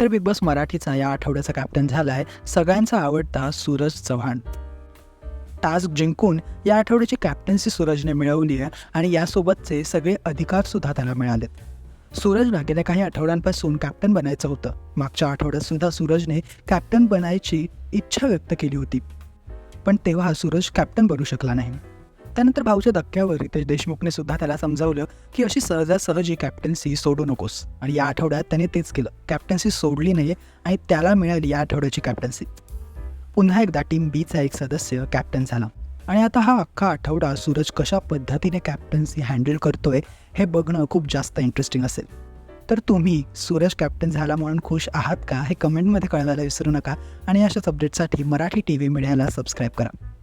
तर big boss मराठीचा या आठवड्याचा कॅप्टन झाला आहे सगळ्यांचा आवडता सूरज चव्हाण. टास्क जिंकून या आठवड्याची कॅप्टन्सी सूरजने मिळवली आहे आणि यासोबतचे सगळे अधिकारसुद्धा त्याला मिळालेत. सूरजला गेल्या काही आठवड्यांपासून कॅप्टन बनायचं होतं. मागच्या आठवड्यातसुद्धा सूरजने कॅप्टन बनायची इच्छा व्यक्त केली होती. पण तेव्हा सूरज कॅप्टन बनू शकला नाही. त्यानंतर भाऊच्या धक्क्यावर रितेश देशमुखने सुद्धा त्याला समजावलं की अशी सहजासहजी कॅप्टन्सी सोडू नकोस. आणि या आठवड्यात त्याने तेच केलं. कॅप्टन्सी सोडली नाही आणि त्याला मिळाली या आठवड्याची कॅप्टन्सी पुन्हा एकदा टीम बीचा एक सदस्य कॅप्टन झाला. आणि आता हा अख्खा आठवडा सूरज कशा पद्धतीने कॅप्टन्सी हँडल करतोय हे बघणं खूप जास्त इंटरेस्टिंग असेल. तर तुम्ही सूरज कॅप्टन झाला म्हणून खुश आहात का हे कमेंटमध्ये कळवायला विसरू नका. आणि अशाच अपडेटसाठी मराठी टी व्ही मीडियाला सबस्क्राईब करा.